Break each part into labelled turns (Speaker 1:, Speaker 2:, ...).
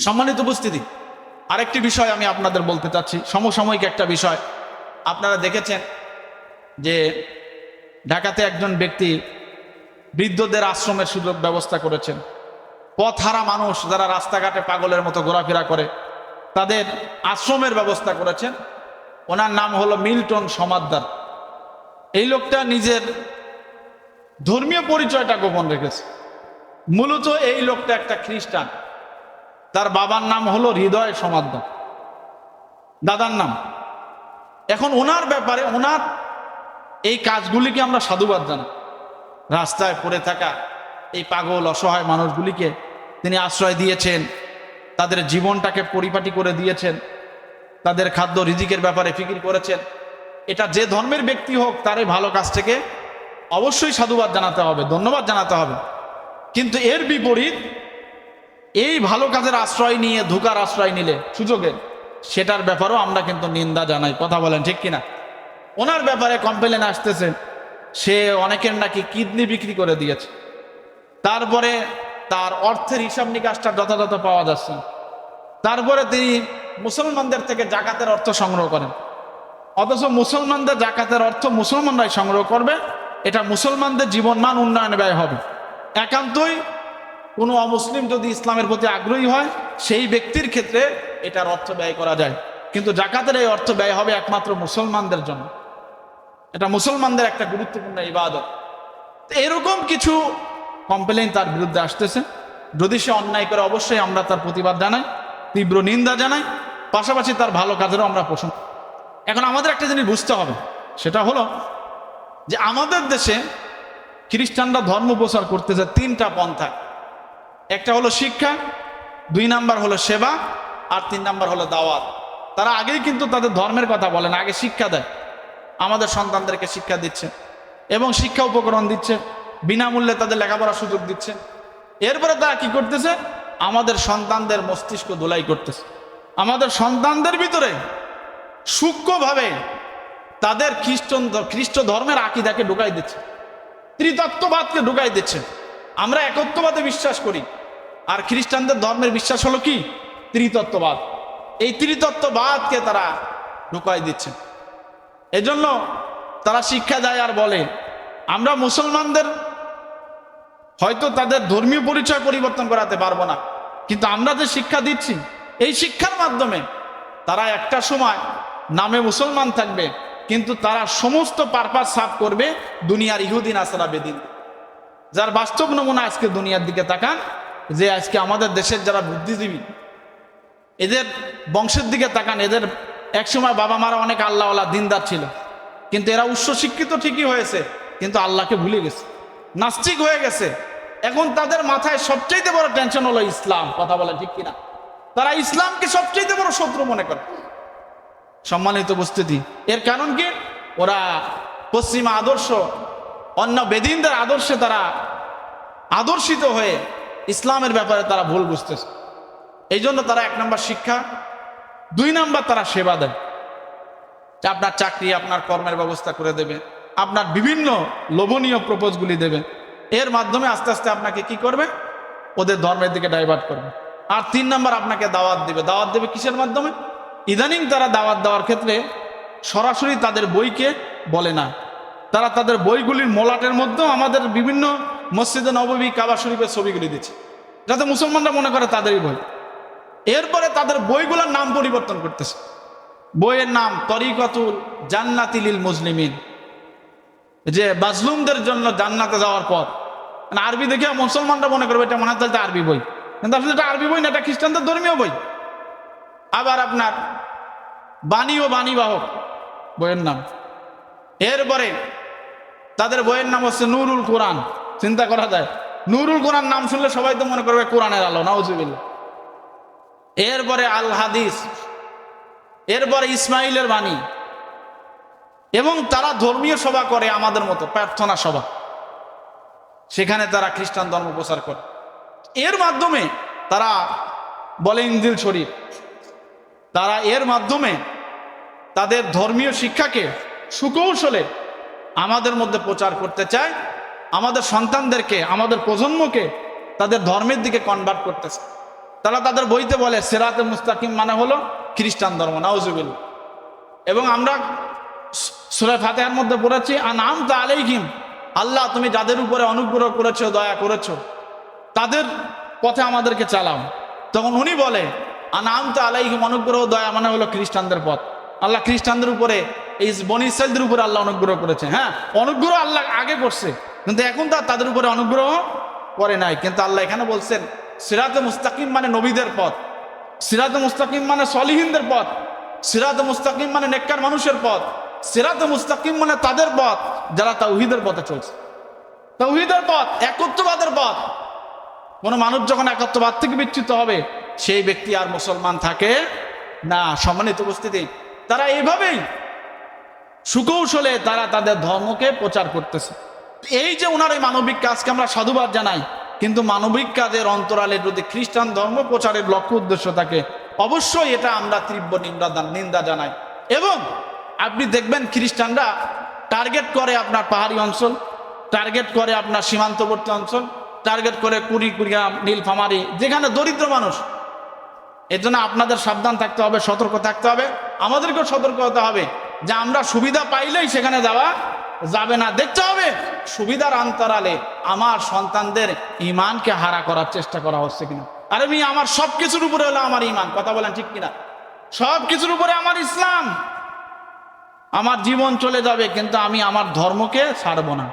Speaker 1: সম্মানিত উপস্থিতি, আরেকটি বিষয় আমি আপনাদের বলতে চাচ্ছি। সমসাময়িক একটা বিষয়। আপনারা দেখেছেন যে ঢাকাতে একজন ব্যক্তি বৃদ্ধদের আশ্রমের সুযোগ ব্যবস্থা করেছেন। পথহারা মানুষ যারা রাস্তাঘাটে পাগলের মতো ঘোরাফেরা করে, তাদের আশ্রমের ব্যবস্থা করেছেন। ওনার নাম হলো মিল্টন সমাদ্দার। এই লোকটা নিজের ধর্মীয় পরিচয়টা গোপন রেখেছে। মূলত এই লোকটা একটা খ্রিস্টান। তার বাবার নাম হলো হৃদয় সমাদ্দার দাদার নাম। এখন ওনার ব্যাপারে, ওনার এই কাজগুলিকে আমরা সাধুবাদ জানাই। রাস্তায় পড়ে থাকা এই পাগল, অসহায় মানুষগুলিকে তিনি আশ্রয় দিয়েছেন, তাদের জীবনটাকে পরিপাটি করে দিয়েছেন, তাদের খাদ্য রিজিকের ব্যাপারে ফিকির করেছেন। এটা যে ধর্মের ব্যক্তি হোক তার এই ভালো কাজ থেকে অবশ্যই সাধুবাদ জানাতে হবে, ধন্যবাদ জানাতে হবে। কিন্তু এর বিপরীত এই ভালো কাজের আশ্রয় নিয়ে, ধোকার আশ্রয় নিলে সুযোগের সেটার ব্যাপারেও আমরা কিন্তু নিন্দা জানাই। কথা বলেন, ঠিক কিনা? ওনার ব্যাপারে কমপ্লেন আসতেছে, সে অনেকের নাকি কিডনি বিক্রি করে দিয়েছে। তারপরে তার অর্থের হিসাব নিকাশটা যথাযথ পাওয়া যাচ্ছে তারপরে তিনি মুসলমানদের থেকে জাকাতের অর্থ সংগ্রহ করেন। অথচ মুসলমানদের জাকাতের অর্থ মুসলমানরাই সংগ্রহ করবে, এটা মুসলমানদের জীবনমান উন্নয়ন ব্যয় হবে। একান্তই কোনো অমুসলিম যদি ইসলামের প্রতি আগ্রহী হয়, সেই ব্যক্তির ক্ষেত্রে এটার অর্থ ব্যয় করা যায়। কিন্তু জাকাতের এই অর্থ ব্যয় হবে একমাত্র মুসলমানদের জন্য। এটা মুসলমানদের একটা গুরুত্বপূর্ণ ইবাদত। এরকম কিছু কমপ্লেন তার বিরুদ্ধে আসতেছে। যদি সে অন্যায় করে, অবশ্যই আমরা তার প্রতিবাদ জানাই, তীব্র নিন্দা জানাই, পাশাপাশি তার ভালো কাজেরও আমরা পোষণ এখন আমাদের একটা জিনিস বুঝতে হবে, সেটা হলো যে আমাদের দেশে খ্রিস্টানরা ধর্ম প্রচার করতেছে তিনটা পন্থা একটা হলো শিক্ষা, দুই নাম্বার হলো সেবা, আর তিন নাম্বার হলো দাওয়াত। তারা আগেই কিন্তু তাদের ধর্মের কথা বলেন আগে শিক্ষা দেয়। আমাদের সন্তানদেরকে শিক্ষা দিচ্ছে এবং শিক্ষা উপকরণ দিচ্ছে, বিনামূল্যে তাদের লেখাপড়ার সুযোগ দিচ্ছে। এরপরে তারা কি করতেছে? আমাদের সন্তানদের মস্তিষ্ক ধোলাই করতেছে। আমাদের সন্তানদের ভিতরে সূক্ষ্মভাবে তাদের খ্রিস্টান খ্রিস্ট ধর্মের আকিদাকে ঢুকাই দিচ্ছে। ত্রিতত্ত্ববাদকে ঢুকাই দিচ্ছে। আমরা একত্ববাদে বিশ্বাস করি। আর খ্রিস্টানদের ধর্মের বিশ্বাস হলো কি? ত্রিতত্ত্ববাদ। এই ত্রিতত্ত্ববাদকে তারা ঢুকাই দিচ্ছে। এজন্য তারা শিক্ষা দেয় আর বলে, আমরা মুসলমানদের হয়তো তাদের ধর্মীয় পরিচয় পরিবর্তন করাতে পারব না, কিন্তু আমরা যে শিক্ষা দিচ্ছি, এই শিক্ষার মাধ্যমে তারা একটা সময় নামে মুসলমান থাকবে, কিন্তু তারা সমস্ত পারপাস সাফ করবে দুনিয়ার ইহুদিন আসারা বেদিন যার বাস্তব নমুনা আজকে দুনিয়ার দিকে তাকান যে আজকে আমাদের দেশের যারা বুদ্ধিজীবী, এদের বংশের দিকে তাকান, এদের একসময় বাবা মারা অনেক আল্লাহওয়ালা দিনদার ছিল। কিন্তু এরা উচ্চ শিক্ষিত ঠিকই হয়েছে, কিন্তু আল্লাহকে ভুলে গেছে। নাস্তিক হয়ে গেছে। এখন তাদের মাথায় সবচাইতে বড় টেনশন হলো ইসলাম, কথা বলে ঠিক কিনা? তারা ইসলামকে সবচাইতে বড় শত্রু মনে করে। সম্মানিত উপস্থিতি, এর কারণ কি? ওরা পশ্চিমা আদর্শ, অন্য বেদিনদের আদর্শে তারা আদর্শিত হয়ে ইসলামের ব্যাপারে তারা ভুল বুঝতেছে। এই জন্য তারা এক নম্বর শিক্ষা, দুই নাম্বার তারা সেবা দেয়। আপনার চাকরি, আপনার কর্মের ব্যবস্থা করে দেবে, আপনার বিভিন্ন লোভনীয় প্রপোজগুলি দেবে। এর মাধ্যমে আস্তে আস্তে আপনাকে কি করবে? ওদের ধর্মের দিকে ডাইভার্ট করবে। আর তিন নাম্বার আপনাকে দাওয়াত দেবে। দাওয়াত দেবে কিসের মাধ্যমে? ইদানিং তারা দাওয়াত দেওয়ার ক্ষেত্রে সরাসরি তাদের বইকে বলে না। তারা তাদের বইগুলির মোলাটের মধ্যেও আমাদের বিভিন্ন মসজিদে নববী কাবা শরীফের ছবিগুলি দিচ্ছে। যাতে মুসলমানরা মনে করে তাদেরই বই। এরপরে তাদের বইগুলোর নাম পরিবর্তন করতেছে। বইয়ের নাম তরিকতুল জান্নাতিলিল মুসলিমিন যে বাজলুমদের জন্য জান্নাতে যাওয়ার পর মানে আরবি দেখে মুসলমানরা মনে করবে এটা মনে হয় আরবি বই। কিন্তু আসলে এটা আরবি বই না, এটা খ্রিস্টানদের ধর্মীয় বই। আবার আপনার বাণী ও বাণী বাহক বইয়ের নাম। এরপরে তাদের বইয়ের নাম হচ্ছে নুরুল কোরআন। চিন্তা করা যায়। নুরুল কোরআন নাম শুনলে সবাই তো মনে করবে কোরআনের আলো নাউজুবিল্লা এরপরে আল হাদিস, এরপরে ইসমাইলের বাণী। এবং তারা ধর্মীয় সভা করে আমাদের মতো, প্রার্থনা সভা। সেখানে তারা খ্রিস্টান ধর্ম প্রচার করে। এর মাধ্যমে তারা বলে ইঞ্জিল শরীফ। তারা এর মাধ্যমে তাদের ধর্মীয় শিক্ষাকে সুকৌশলে আমাদের মধ্যে প্রচার করতে চায়। আমাদের সন্তানদেরকে, আমাদের প্রজন্মকে তাদের ধর্মের দিকে কনভার্ট করতেছে। তারা তাদের বইতে বলে, সেরাতে মুস্তাকিম মানে হলো খ্রিস্টান ধর্ম নাউজুবিল এবং আমরা সুরে ফাতেহার মধ্যে পড়েছি আর নাম তা আলাইহিম, আল্লাহ তুমি যাদের উপরে অনুগ্রহ করেছ, দয়া করেছ, তাদের পথে আমাদেরকে চালাও। তখন উনি বলে আনামত আলাইহিম, অনুগ্রহ, দয়া মানে হলো খ্রিস্টানদের পথ। আল্লাহ খ্রিস্টানদের উপরে, এই বনি ইসরাইলদের উপরে আল্লাহ অনুগ্রহ করেছে। হ্যাঁ অনুগ্রহ আল্লাহ আগে করছে। কিন্তু এখন তার তাদের উপরে অনুগ্রহ করে নাই। কিন্তু আল্লাহ এখানে বলছেন, সিরাতে মুস্তাকিম মানে নবীদের পথ, সিরাতে মুস্তাকিম মানে সলিহিনদের পথ, সিরাতে মুস্তাকিম মানে নেককার মানুষের পথ, সিরাতে মুস্তাকিম মানে তাদের পথ, যারা তাওহিদের পথে চলছে। তাওহিদের পথ একত্রবাদের পথ। কোনো মানুষ যখন একত্রবাদ থেকে বিচ্যুত হবে, সেই ব্যক্তি আর মুসলমান থাকে না। সম্মানিত উপস্থিতি, তারা এইভাবেই সুকৌশলে তারা তাদের ধর্মকে প্রচার করতেছে। এই যে ওনার এই মানবিক কাজকে আমরা সাধুবাদ জানাই, কিন্তু মানবিক কাজের অন্তরালে যদি খ্রিস্টান ধর্ম প্রচারের লক্ষ্য উদ্দেশ্য থাকে, অবশ্যই এটা আমরা তীব্র নিন্দা নিন্দা জানাই। এবং আপনি দেখবেন খ্রিস্টানরা টার্গেট করে আপনার পাহাড়ি অঞ্চল, টার্গেট করে আপনার সীমান্তবর্তী অঞ্চল, টার্গেট করে কুড়ি কুড়িগ্রাম নীলফামারি যেখানে দরিদ্র মানুষ। এর জন্য আপনাদের সাবধান থাকতে হবে, সতর্ক থাকতে হবে। আমাদেরকেও সতর্ক হতে হবে যে আমরা সুবিধা পাইলেই সেখানে যাওয়া যাবে না, দেখতে হবে। সুবিধার অন্তরালে আমার সন্তানদের ইমানকে হারা করার চেষ্টা করা হচ্ছে কিনা। আরে মি আমার সব কিছুর উপরে হলো আমার ইমান কথা বলেন ঠিক কিনা? সব কিছুর উপরে আমার ইসলাম। আমার জীবন চলে যাবে, কিন্তু আমি আমার ধর্মকে ছাড়বো না।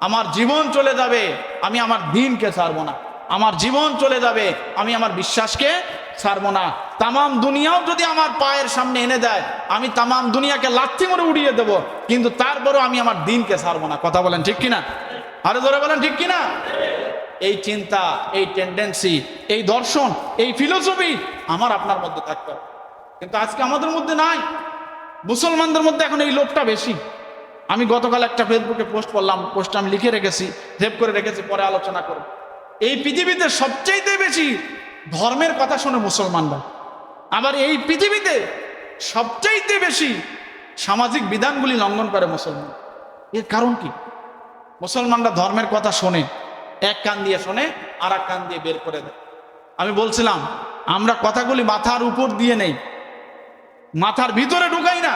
Speaker 1: আমার জীবন চলে যাবে, আমি আমার দিনকে ছাড়বো না। আমার জীবন চলে যাবে, আমি আমার বিশ্বাসকে ছাড়বো না। তামাম দুনিয়াও যদি আমার পায়ের সামনে এনে দেয়, আমি তামাম দুনিয়াকে লাথি মরে উড়িয়ে দেব, কিন্তু তারপরও আমি আমার দিনকে ছাড়বো না। কথা বলেন ঠিক কিনা? আরে ধরে বলেন ঠিক কিনা? এই চিন্তা, এই টেন্ডেন্সি এই দর্শন, এই ফিলোসফি আমার আপনার মধ্যে থাকতে হবে। কিন্তু আজকে আমাদের মধ্যে নাই। মুসলমানদের মধ্যে এখন এই লোভটা বেশি। আমি গতকাল একটা ফেসবুকে পোস্ট করলাম পোস্ট আমি লিখে রেখেছি, সেভ করে রেখেছি, পরে আলোচনা করব। এই পৃথিবীতে সবচাইতে বেশি ধর্মের কথা শোনে মুসলমানরা। আবার এই পৃথিবীতে সবচাইতে বেশি সামাজিক বিধানগুলি লঙ্ঘন করে মুসলমান। এর কারণ কি? মুসলমানরা ধর্মের কথা শোনে, এক কান দিয়ে শোনে আর এক কান দিয়ে বের করে দেয়। আমি বলছিলাম, আমরা কথাগুলি মাথার উপর দিয়ে নেই, মাথার ভিতরে ঢুকাই না।